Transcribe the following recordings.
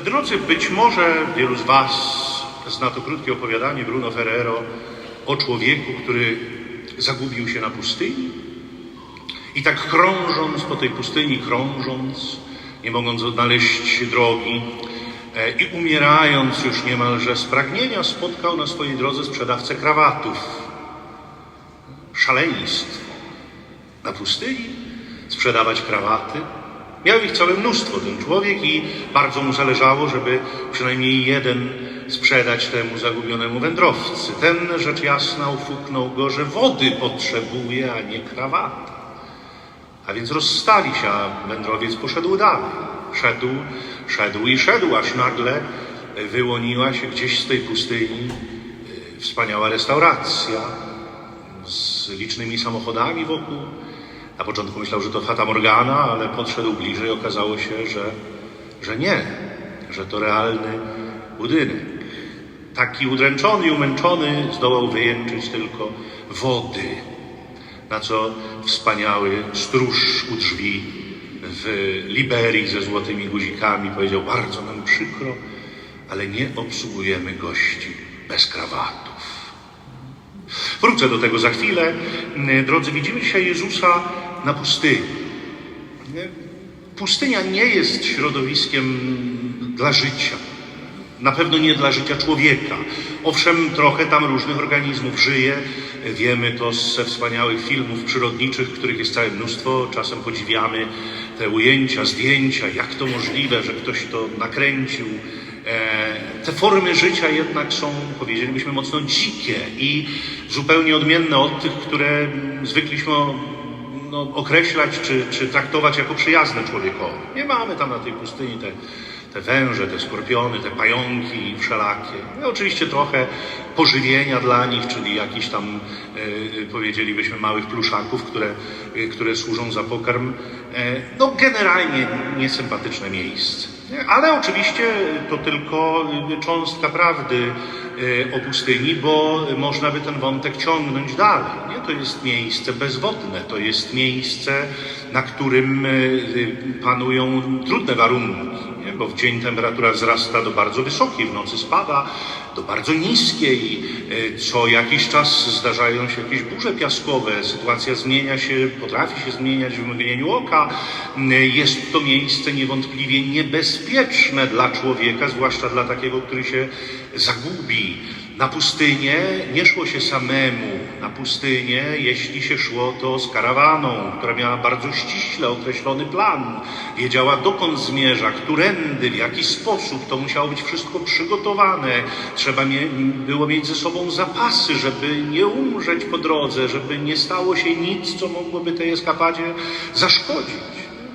Drodzy, być może wielu z Was zna to krótkie opowiadanie Bruno Ferrero o człowieku, który zagubił się na pustyni. I tak krążąc po tej pustyni, krążąc, nie mogąc odnaleźć drogi e, i umierając już niemalże z pragnienia, spotkał na swojej drodze sprzedawcę krawatów. Szaleństwo. Na pustyni sprzedawać krawaty. Miał ich całe mnóstwo ten człowiek i bardzo mu zależało, żeby przynajmniej jeden sprzedać temu zagubionemu wędrowcy. Ten rzecz jasna ufuknął go, że wody potrzebuje, a nie krawata. A więc rozstali się, a wędrowiec poszedł dalej. Szedł, szedł i szedł, aż nagle wyłoniła się gdzieś z tej pustyni e, wspaniała restauracja z licznymi samochodami wokół. Na początku myślał, że to Fata Morgana, ale podszedł bliżej, okazało się, że, że nie, że to realny budynek. Taki udręczony i umęczony zdołał wyjęczyć tylko wody, na co wspaniały stróż u drzwi w Liberii ze złotymi guzikami powiedział, bardzo nam przykro, ale nie obsługujemy gości bez krawatów. Wrócę do tego za chwilę. Drodzy, widzimy dzisiaj Jezusa na pustyni. Pustynia nie jest środowiskiem dla życia. Na pewno nie dla życia człowieka. Owszem, trochę tam różnych organizmów żyje. Wiemy to ze wspaniałych filmów przyrodniczych, których jest całe mnóstwo. Czasem podziwiamy te ujęcia, zdjęcia, jak to możliwe, że ktoś to nakręcił. E, Te formy życia jednak są, powiedzielibyśmy, mocno dzikie i zupełnie odmienne od tych, które zwykliśmy no, określać czy, czy traktować jako przyjazne człowiekowi. Nie mamy tam na tej pustyni te, te węże, te skorpiony, te pająki wszelakie. No, oczywiście trochę pożywienia dla nich, czyli jakichś tam, e, powiedzielibyśmy, małych pluszaków, które, e, które służą za pokarm. E, no, generalnie niesympatyczne miejsce. Ale oczywiście to tylko y, cząstka prawdy o pustyni, bo można by ten wątek ciągnąć dalej. Nie? To jest miejsce bezwodne, to jest miejsce, na którym y, y, panują trudne warunki, nie? bo w dzień temperatura wzrasta do bardzo wysokiej, w nocy spada do bardzo niskiej. Y, Co jakiś czas zdarzają się jakieś burze piaskowe, sytuacja zmienia się, potrafi się zmieniać w mgnieniu oka. Y, Jest to miejsce niewątpliwie niebezpieczne dla człowieka, zwłaszcza dla takiego, który się zagubi. Na pustynię nie szło się samemu. Na pustynię, jeśli się szło, to z karawaną, która miała bardzo ściśle określony plan. Wiedziała, dokąd zmierza, którędy, w jaki sposób. To musiało być wszystko przygotowane. Trzeba mie- było mieć ze sobą zapasy, żeby nie umrzeć po drodze, żeby nie stało się nic, co mogłoby tej eskapadzie zaszkodzić.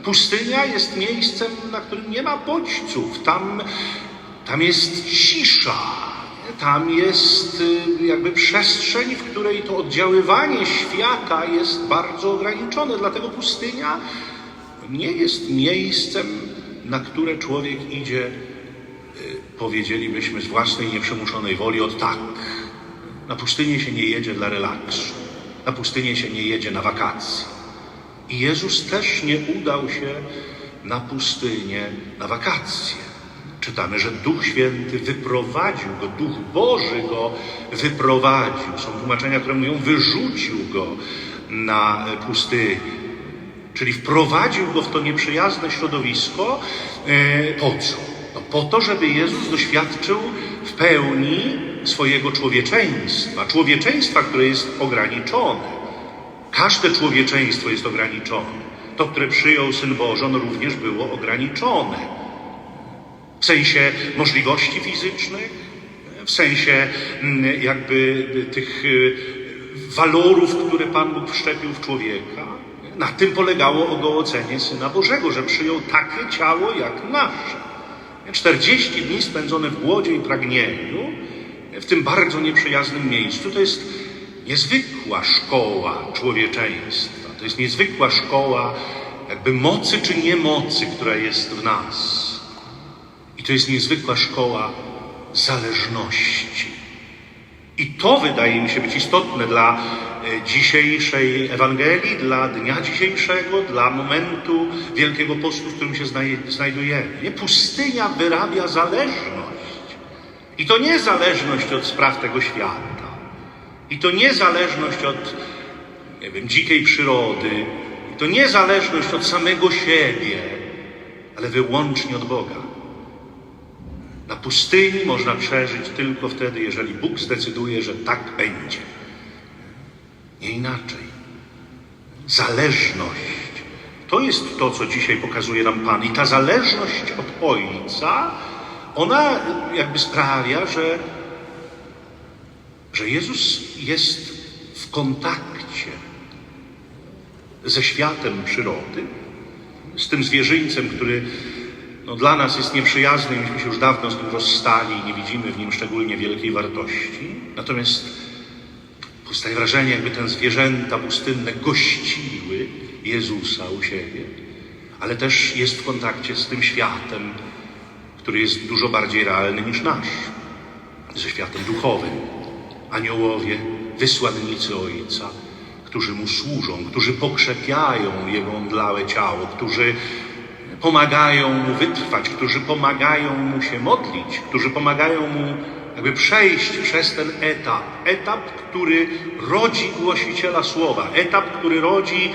Pustynia jest miejscem, na którym nie ma bodźców. Tam, tam jest cisza. Tam jest y, jakby przestrzeń, w której to oddziaływanie świata jest bardzo ograniczone. Dlatego pustynia nie jest miejscem, na które człowiek idzie, y, powiedzielibyśmy, z własnej nieprzemuszonej woli od tak. Na pustynię się nie jedzie dla relaksu. Na pustynię się nie jedzie na wakacje. I Jezus też nie udał się na pustynię na wakacje. Czytamy, że Duch Święty wyprowadził go, Duch Boży go wyprowadził. Są tłumaczenia, które mówią, wyrzucił go na pustynię. Czyli wprowadził go w to nieprzyjazne środowisko. E, po co? No po to, żeby Jezus doświadczył w pełni swojego człowieczeństwa. Człowieczeństwa, które jest ograniczone. Każde człowieczeństwo jest ograniczone. To, które przyjął Syn Boży, również było ograniczone. W sensie możliwości fizycznych, w sensie mm, jakby tych y, walorów, które Pan Bóg wszczepił w człowieka. Na tym polegało ogołocenie Syna Bożego, że przyjął takie ciało jak nasze. 40 dni spędzone w głodzie i pragnieniu, w tym bardzo nieprzyjaznym miejscu, to jest niezwykła szkoła człowieczeństwa. To jest niezwykła szkoła jakby mocy czy niemocy, która jest w nas. To jest niezwykła szkoła zależności. I to wydaje mi się być istotne dla e, dzisiejszej Ewangelii, dla dnia dzisiejszego, dla momentu Wielkiego Postu, w którym się znaj- znajdujemy. Nie? Pustynia wyrabia zależność. I to nie zależność od spraw tego świata. I to nie zależność od, nie wiem, dzikiej przyrody. I to nie zależność od samego siebie, ale wyłącznie od Boga. Na pustyni można przeżyć tylko wtedy, jeżeli Bóg zdecyduje, że tak będzie. Nie inaczej. Zależność. To jest to, co dzisiaj pokazuje nam Pan. I ta zależność od Ojca, ona jakby sprawia, że, że Jezus jest w kontakcie ze światem przyrody, z tym zwierzyńcem, który no, dla nas jest nieprzyjazny myśmy się już dawno z nim rozstali i nie widzimy w nim szczególnie wielkiej wartości. Natomiast powstaje wrażenie, jakby te zwierzęta pustynne gościły Jezusa u siebie, ale też jest w kontakcie z tym światem, który jest dużo bardziej realny niż nasz, ze światem duchowym. Aniołowie, wysłannicy Ojca, którzy Mu służą, którzy pokrzepiają Jego omdlałe ciało, którzy pomagają Mu wytrwać, którzy pomagają Mu się modlić, którzy pomagają Mu jakby przejść przez ten etap. Etap, który rodzi głosiciela słowa, etap, który rodzi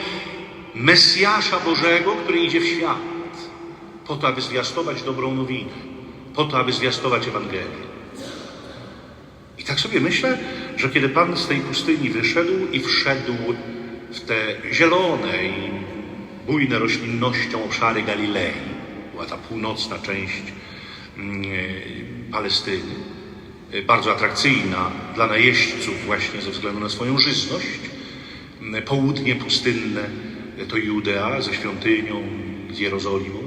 Mesjasza Bożego, który idzie w świat, po to, aby zwiastować dobrą nowinę, po to, aby zwiastować Ewangelię. I tak sobie myślę, że kiedy Pan z tej pustyni wyszedł i wszedł w te zielone i bujne roślinnością obszary Galilei, była ta północna część mm, e, Palestyny, e, bardzo atrakcyjna dla najeźdźców właśnie ze względu na swoją żyzność. Mm, Południe pustynne e, to Judea ze świątynią, z Jerozolimą.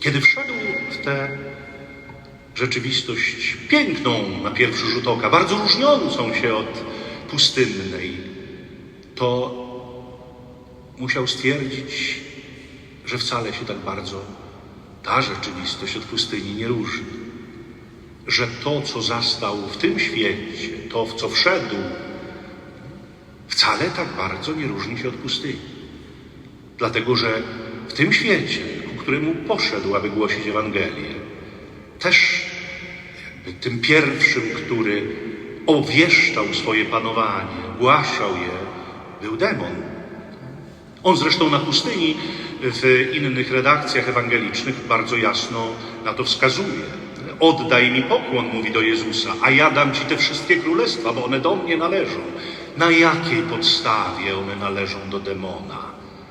Kiedy wszedł w tę rzeczywistość piękną na pierwszy rzut oka, bardzo różniącą się od pustynnej, to musiał stwierdzić, że wcale się tak bardzo ta rzeczywistość od pustyni nie różni. Że to, co zastał w tym świecie, to, w co wszedł, wcale tak bardzo nie różni się od pustyni. Dlatego, że w tym świecie, ku któremu poszedł, aby głosić Ewangelię, też tym pierwszym, który obwieszczał swoje panowanie, głaszał je, był demon. On zresztą na pustyni w innych redakcjach ewangelicznych bardzo jasno na to wskazuje. Oddaj mi pokłon, mówi do Jezusa, a ja dam ci te wszystkie królestwa, bo one do mnie należą. Na jakiej podstawie one należą do demona?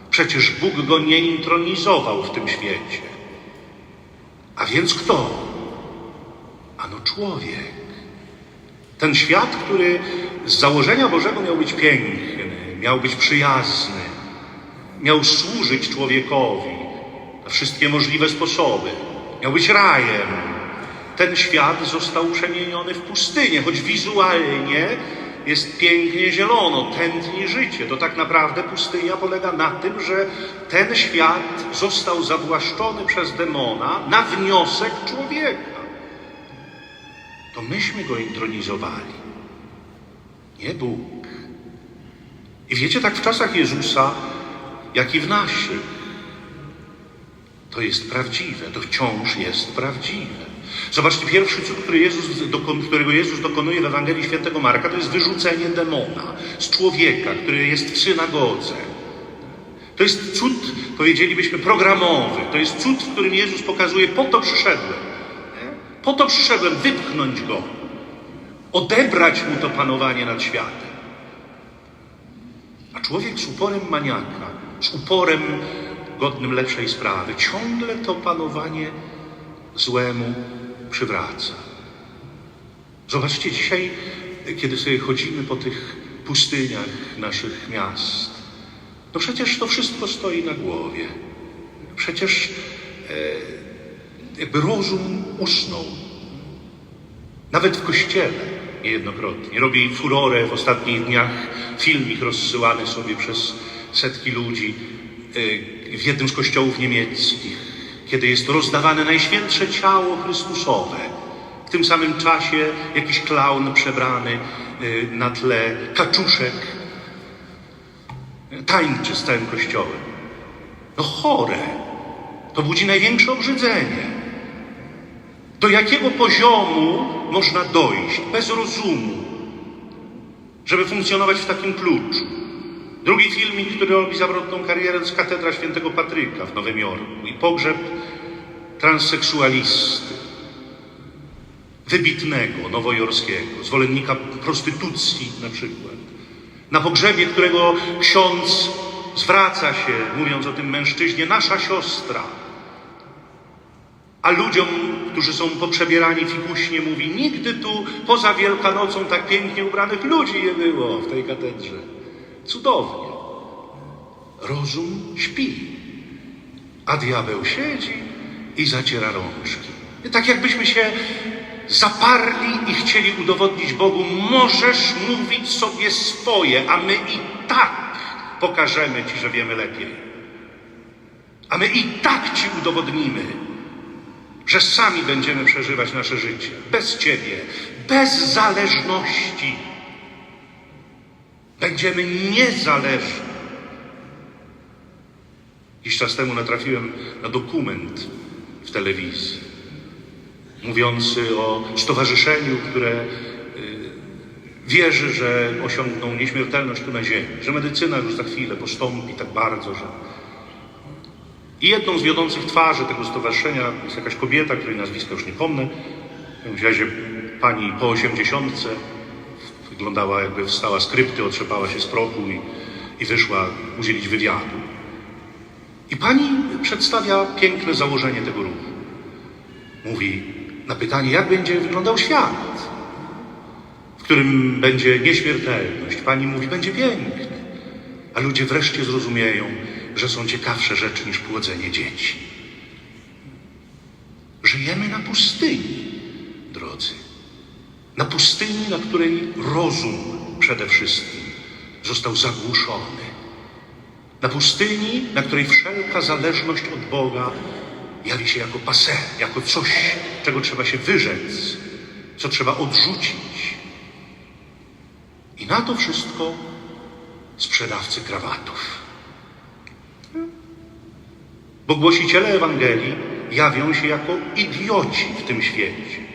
Przecież Bóg go nie intronizował w tym świecie. A więc kto? Ano człowiek. Ten świat, który z założenia Bożego miał być piękny, miał być przyjazny, miał służyć człowiekowi na wszystkie możliwe sposoby, miał być rajem. Ten świat został przemieniony w pustynię, choć wizualnie jest pięknie zielono, tętni życie. To tak naprawdę pustynia polega na tym, że ten świat został zawłaszczony przez demona na wniosek człowieka. To myśmy go intronizowali, nie Bóg. I wiecie, tak w czasach Jezusa, jak i w naszych, to jest prawdziwe, to wciąż jest prawdziwe. Zobaczcie, pierwszy cud, który Jezus, którego Jezus dokonuje w Ewangelii Świętego Marka, to jest wyrzucenie demona z człowieka, który jest w synagodze. To jest cud, powiedzielibyśmy, programowy. To jest cud, w którym Jezus pokazuje, po to przyszedłem. Po to przyszedłem wypchnąć go, odebrać mu to panowanie nad światem. A człowiek z uporem maniaka, z uporem godnym lepszej sprawy, ciągle to panowanie złemu przywraca. Zobaczcie dzisiaj, kiedy sobie chodzimy po tych pustyniach naszych miast, no przecież to wszystko stoi na głowie. Przecież e, jakby rozum usnął. Nawet w kościele niejednokrotnie. Robi furorę w ostatnich dniach film ich rozsyłany sobie przez setki ludzi e, w jednym z kościołów niemieckich, kiedy jest rozdawane najświętsze ciało Chrystusowe. W tym samym czasie jakiś klaun przebrany e, na tle kaczuszek tańczy z całym kościołem. No chore. To budzi największe obrzydzenie. Do jakiego poziomu można dojść bez rozumu, żeby funkcjonować w takim kluczu? Drugi filmik, który robi zawrotną karierę, to jest katedra świętego Patryka w Nowym Jorku i pogrzeb transseksualisty, wybitnego, nowojorskiego, zwolennika prostytucji na przykład. Na pogrzebie, którego ksiądz zwraca się, mówiąc o tym mężczyźnie, nasza siostra. A ludziom, którzy są poprzebierani fikuśnie, mówi, nigdy tu poza Wielkanocą tak pięknie ubranych ludzi nie było w tej katedrze. Cudownie. Rozum śpi, a diabeł siedzi i zaciera rączki. Tak jakbyśmy się zaparli i chcieli udowodnić Bogu, możesz mówić sobie swoje, a my i tak pokażemy Ci, że wiemy lepiej. A my i tak Ci udowodnimy, że sami będziemy przeżywać nasze życie bez Ciebie, bez zależności. Będziemy niezależni. Jakiś czas temu natrafiłem na dokument w telewizji mówiący o stowarzyszeniu, które y, wierzy, że osiągną nieśmiertelność tu na ziemi, że medycyna już za chwilę postąpi tak bardzo, że... I jedną z wiodących twarzy tego stowarzyszenia jest jakaś kobieta, której nazwiska już nie pomnę, w razie pani po osiemdziesiątce, wyglądała jakby wstała z krypty, otrzepała się z prochu i, i wyszła udzielić wywiadu. I pani przedstawia piękne założenie tego ruchu. Mówi na pytanie, jak będzie wyglądał świat, w którym będzie nieśmiertelność. Pani mówi, będzie piękny. A ludzie wreszcie zrozumieją, że są ciekawsze rzeczy niż płodzenie dzieci. Żyjemy na pustyni. Na pustyni, na której rozum przede wszystkim został zagłuszony. Na pustyni, na której wszelka zależność od Boga jawi się jako passé, jako coś, czego trzeba się wyrzec, co trzeba odrzucić. I na to wszystko sprzedawcy krawatów. Bo głosiciele Ewangelii jawią się jako idioci w tym świecie,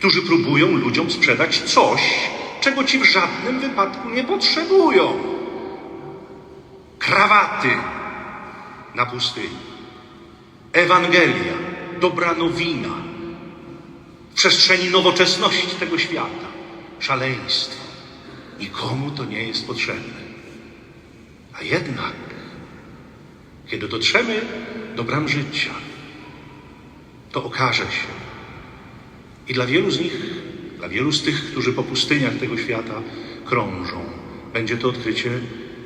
którzy próbują ludziom sprzedać coś, czego ci w żadnym wypadku nie potrzebują. Krawaty na pustyni. Ewangelia, dobra nowina w przestrzeni nowoczesności tego świata, szaleństwo. Nikomu to nie jest potrzebne. A jednak, kiedy dotrzemy do bram życia, to okaże się, i dla wielu z nich, dla wielu z tych, którzy po pustyniach tego świata krążą, będzie to odkrycie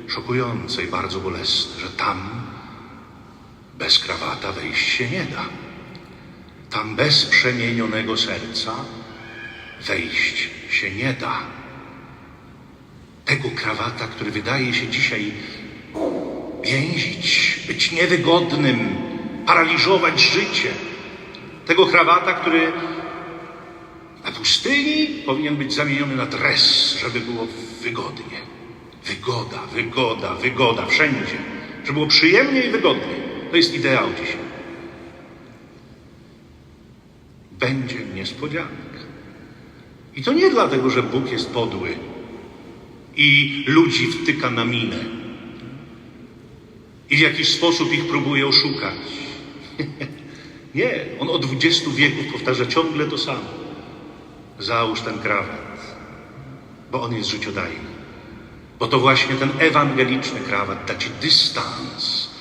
szokujące i bardzo bolesne, że tam bez krawata wejść się nie da. Tam bez przemienionego serca wejść się nie da. Tego krawata, który wydaje się dzisiaj więzić, być niewygodnym, paraliżować życie. Tego krawata, który na pustyni powinien być zamieniony na dres, żeby było wygodnie. Wygoda, wygoda, wygoda, wszędzie. Żeby było przyjemnie i wygodnie. To jest ideał dzisiaj. Będzie niespodzianka. I to nie dlatego, że Bóg jest podły i ludzi wtyka na minę i w jakiś sposób ich próbuje oszukać. nie, on od 20 wieków powtarza ciągle to samo. Załóż ten krawat, bo on jest życiodajny. Bo to właśnie ten ewangeliczny krawat da ci dystans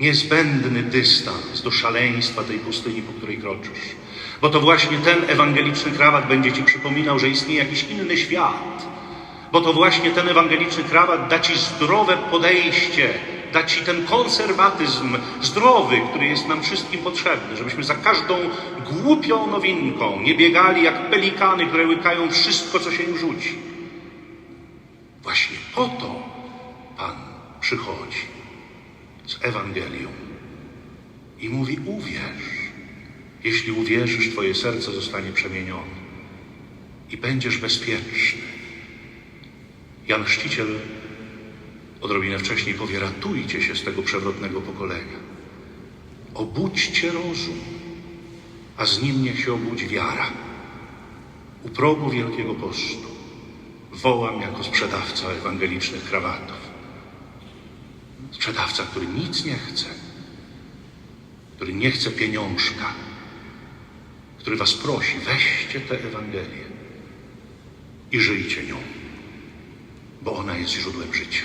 niezbędny dystans do szaleństwa tej pustyni, po której kroczysz. Bo to właśnie ten ewangeliczny krawat będzie ci przypominał, że istnieje jakiś inny świat. Bo to właśnie ten ewangeliczny krawat da ci zdrowe podejście, da ci ten konserwatyzm zdrowy, który jest nam wszystkim potrzebny, żebyśmy za każdą głupią nowinką nie biegali jak pelikany, które łykają wszystko, co się im rzuci. Właśnie po to Pan przychodzi z Ewangelią i mówi: Uwierz. Jeśli uwierzysz, Twoje serce zostanie przemienione i będziesz bezpieczny. Jan Chrzciciel odrobinę wcześniej powie: ratujcie się z tego przewrotnego pokolenia. Obudźcie rozum, a z nim niech się obudzi wiara. U progu Wielkiego Postu wołam jako sprzedawca ewangelicznych krawatów. Sprzedawca, który nic nie chce, który nie chce pieniążka, który was prosi, weźcie tę Ewangelię i żyjcie nią, bo ona jest źródłem życia.